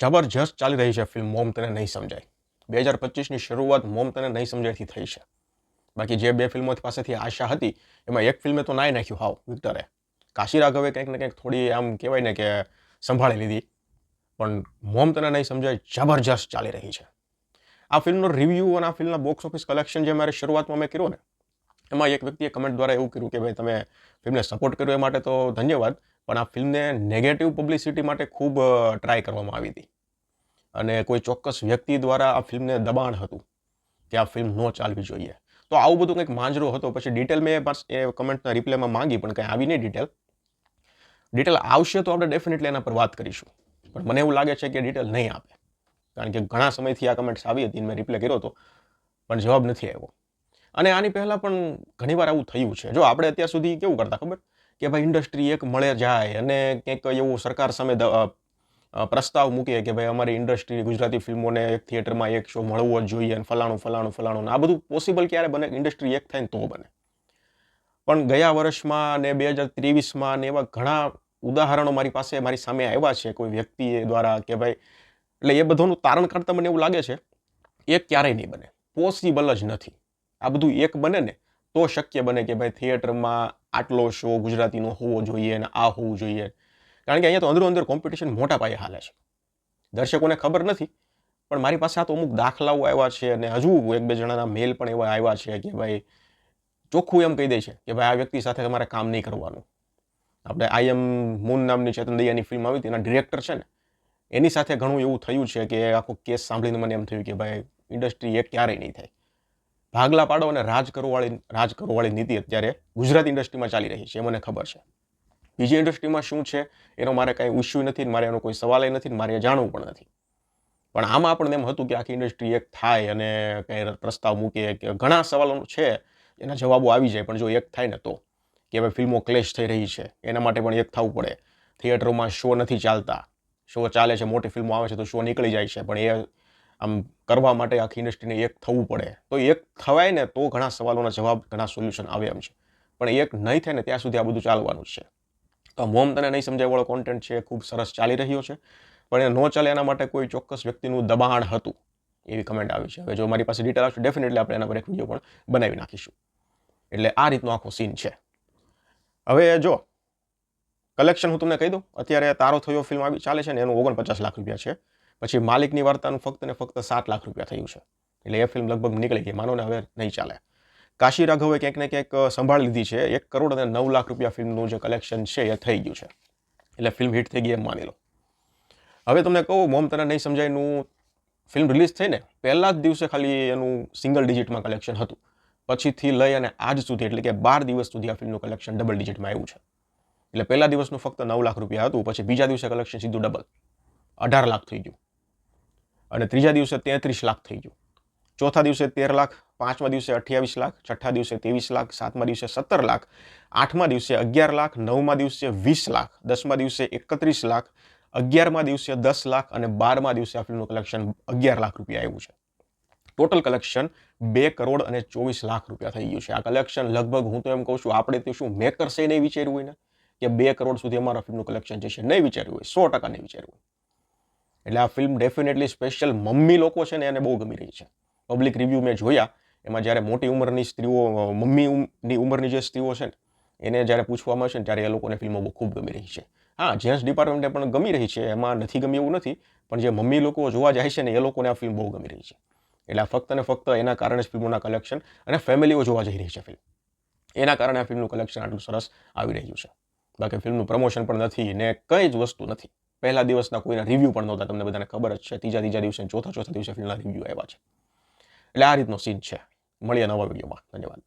જબરજસ્ત ચાલી રહી છે ફિલ્મ મોમ તને નહીં સમજાય. બે હજાર પચીસની શરૂઆત મોમ તને નહીં સમજાયથી થઈ છે. બાકી જે બે ફિલ્મો પાસેથી આશા હતી, એમાં એક ફિલ્મે તો નાઈ નાખ્યું, હાવ વિક્ટરે કાશી રાઘવે કંઈક ને કંઈક થોડી આમ કહેવાય ને કે સંભાળી લીધી, પણ મોમ તને નહીં સમજાય, જબરજસ્ત ચાલી રહી છે. આ ફિલ્મનો રિવ્યૂ અને આ ફિલ્મના બોક્સ ઓફિસ કલેક્શન જે મારે શરૂઆતમાં મેં કર્યો ને, એમાં એક વ્યક્તિએ કમેન્ટ દ્વારા એવું કર્યું કે ભાઈ તમે ફિલ્મને સપોર્ટ કર્યો એ માટે તો ધન્યવાદ પણ આ ફિલ્મને નેગેટિવ પબ્લિસિટી માટે ખૂબ ટ્રાય કરવામાં આવી હતી. અને કોઈ ચોક્કસ વ્યક્તિ દ્વારા આ ફિલ્મને દબાણ હતું કે આ ફિલ્મ ન ચાલવી જોઈએ. તો આવું બધું કંઈક માંજરો હતો. પછી ડિટેલ મેં એ કમેન્ટના રિપ્લાયમાં માંગી, પણ કંઈ આવી નહીં ડિટેલ ડિટેલ આવશે તો આપણે ડેફિનેટલી એના પર વાત કરીશું. પણ મને એવું લાગે છે કે ડિટેલ નહીં આપે. કારણ કે ઘણા સમયથી આ કમેન્ટ્સ આવી હતી મેં રિપ્લાય કર્યો હતો, પણ જવાબ નથી આવ્યો. અને આની પહેલાં પણ ઘણીવાર આવું થયું છે. જો આપણે અત્યાર સુધી કેવું કરતા ખબર? કે ભાઈ ઇન્ડસ્ટ્રી એક મળે જાય અને કંઈક એવું સરકાર સામે પ્રસ્તાવ મૂકીએ કે ભાઈ અમારી ઇન્ડસ્ટ્રી ગુજરાતી ફિલ્મોને એક થિયેટરમાં એક શો મળવો જ જોઈએ અને ફલાણું ફલાણું ફલાણું આ બધું પોસિબલ ક્યારે બને? ઇન્ડસ્ટ્રી એક થાય તો બને. પણ ગયા વર્ષમાં ને બે હજાર ત્રેવીસમાં ને એવા ઘણા ઉદાહરણો મારી પાસે, મારી સામે આવ્યા છે કોઈ વ્યક્તિ દ્વારા કે ભાઈ, એટલે એ બધાનું તારણ કરતાં મને એવું લાગે છે એક ક્યારેય નહીં બને. પોસિબલ જ નથી. આ બધું એક બને ને તો શક્ય બને કે ભાઈ થિયેટરમાં આટલો શો ગુજરાતીનો હોવો જોઈએ અને આ હોવું જોઈએ. કારણ કે અહીંયા તો અંદરો અંદર કોમ્પિટિશન મોટા પાયે હાલે છે. દર્શકોને ખબર નથી, પણ મારી પાસે આ તો અમુક દાખલાઓ આવ્યા છે અને હજુ એક બે જણાના મેલ પણ એવા આવ્યા છે કે ભાઈ ચોખ્ખું એમ કહી દે છે કે ભાઈ આ વ્યક્તિ સાથે તમારે કામ નહીં કરવાનું. આપણે આઈ એમ મૂન નામની ચેતન દૈયાની ફિલ્મ આવી હતી, એના ડિરેક્ટર છે ને, એની સાથે ઘણું એવું થયું છે કે આખો કેસ સાંભળીને મને એમ થયું કે ભાઈ ઇન્ડસ્ટ્રી એ ક્યારેય નહીં થાય. ભાગલા પાડો અને રાજ કરવાળી રાજ કરવાળી નીતિ અત્યારે ગુજરાતી ઇન્ડસ્ટ્રીમાં ચાલી રહી છે, એ મને ખબર છે. બીજી ઇન્ડસ્ટ્રીમાં શું છે, એનો મારે કાંઈ ઇસ્યુ નથી મારે એનો કોઈ સવાલ નથી મારે જાણવું પણ નથી. પણ આમાં આપણને એમ હતું કે આખી ઇન્ડસ્ટ્રી એક થાય અને કંઈ પ્રસ્તાવ મૂકે કે ઘણા સવાલો છે, એના જવાબો આવી જાય, પણ જો એક થાય ને તો. કે હવે ફિલ્મો ક્લેશ થઈ રહી છે, એના માટે પણ એક થવું પડે. થિયેટરોમાં શો નથી ચાલતા. શો ચાલે છે, મોટી ફિલ્મો આવે છે તો શો નીકળી જાય છે, પણ એ આમ કરવા માટે આખી ઇન્ડસ્ટ્રીને એક થવું પડે. તો એક થવાય ને તો ઘણા સવાલોના જવાબ, ઘણા સોલ્યુશન આવે એમ છે. પણ એક નહીં થાય ને ત્યાં સુધી આ બધું ચાલવાનું છે. તો મોમ તને નહીં સમજાય વાળો કોન્ટેન્ટ છે, ખૂબ સરસ ચાલી રહ્યો છે. પણ એ ન ચાલે એના માટે કોઈ ચોક્કસ વ્યક્તિનું દબાણ હતું, એવી કમેન્ટ આવી છે. હવે જો મારી પાસે ડિટેલ આવશે ડેફિનેટલી આપણે એના પર એક વીડિયો પણ બનાવી નાખીશું. એટલે આ રીતનો આખો સીન છે. હવે જો કલેક્શન હું તમને કહી દઉં. અત્યારે તારો થયો ફિલ્મ આવી, ચાલે છે ને, એનું ઓગણપચાસ લાખ રૂપિયા છે. પછી માલિકની વાર્તાનું ફક્ત ને ફક્ત સાત લાખ રૂપિયા થયું છે. એટલે એ ફિલ્મ લગભગ નીકળી ગઈ, માનો ને હવે નહીં ચાલે. કાશી રાઘવે ક્યાંક ને ક્યાંક સંભાળી લીધી છે. એક કરોડ અને નવ લાખ રૂપિયા ફિલ્મનું જે કલેક્શન છે એ થઈ ગયું છે. એટલે ફિલ્મ હિટ થઈ ગઈ એમ માની લો. હવે તમને કહું મોમ તને નહીં સમજાયનું ફિલ્મ રિલીઝ થઈ ને પહેલા જ દિવસે ખાલી એનું સિંગલ ડિજિટમાં કલેક્શન હતું. પછીથી લઈ અને આજ સુધી, એટલે કે બાર દિવસ સુધી આ ફિલ્મનું કલેક્શન ડબલ ડિજિટમાં આવ્યું છે. એટલે પહેલા દિવસનું ફક્ત નવ લાખ રૂપિયા હતું, પછી બીજા દિવસે કલેક્શન સીધું ડબલ અઢાર લાખ થઈ ગયું. અને ત્રીજા દિવસે તેત્રીસ લાખ થઈ ગયું. ચોથા દિવસે તેર લાખ, પાંચમા દિવસે અઠ્યાવીસ લાખ, છઠ્ઠા દિવસે ત્રેવીસ લાખ, સાતમા દિવસે સત્તર લાખ, આઠમા દિવસે અગિયાર લાખ, નવમા દિવસે વીસ લાખ, દસમા દિવસે એકત્રીસ લાખ, અગિયારમા દિવસે દસ લાખ અને બારમા દિવસે આ ફિલ્મનું કલેક્શન અગિયાર લાખ રૂપિયા આવ્યું છે. ટોટલ કલેક્શન બે કરોડ અને ચોવીસ લાખ રૂપિયા થઈ ગયું છે. આ કલેક્શન લગભગ હું તો એમ કહું છું, આપણે તે શું મેકર્સે નહીં વિચાર્યું હોય ને કે બે કરોડ સુધી અમારા ફિલ્મનું કલેક્શન છે નહીં વિચાર્યું હોય, સો ટકા નહીં વિચાર્યું હોય. એટલે આ ફિલ્મ ડેફિનેટલી સ્પેશિયલ મમ્મી લોકો છે ને એને બહુ ગમી રહી છે. પબ્લિક રિવ્યૂ મેં જોયા, એમાં જ્યારે મોટી ઉંમરની સ્ત્રીઓ મમ્મીની ઉંમરની જે સ્ત્રીઓ છે ને, એને જ્યારે પૂછવામાં છે ને, ત્યારે એ લોકોને ફિલ્મો બહુ ખૂબ ગમી રહી છે. હા, જેન્ટ્સ ડિપાર્ટમેન્ટને પણ ગમી રહી છે, એમાં નથી ગમી એવું નથી, પણ જે મમ્મી લોકો જોવા જાય છે ને, એ લોકોને આ ફિલ્મ બહુ ગમી રહી છે. એટલે આ ફક્ત ને ફક્ત એના કારણે જ ફિલ્મોના કલેક્શન અને ફેમિલીઓ જોવા જઈ રહી છે ફિલ્મ એના કારણે આ ફિલ્મનું કલેક્શન આટલું સરસ આવી રહ્યું છે. બાકી ફિલ્મનું પ્રમોશન પણ નથી ને કંઈ જ વસ્તુ નથી. પહેલા દિવસના કોઈના રિવ્યૂ પણ નહોતા, તમને બધાને ખબર જ છે, ત્રીજા ત્રીજા દિવસે ચોથા ચોથા દિવસે ફિલ્મના રિવ્યૂ આવ્યા છે. એટલે આ રીતનો સીન છે. મળીએ નવા વિડીયોમાં ધન્યવાદ.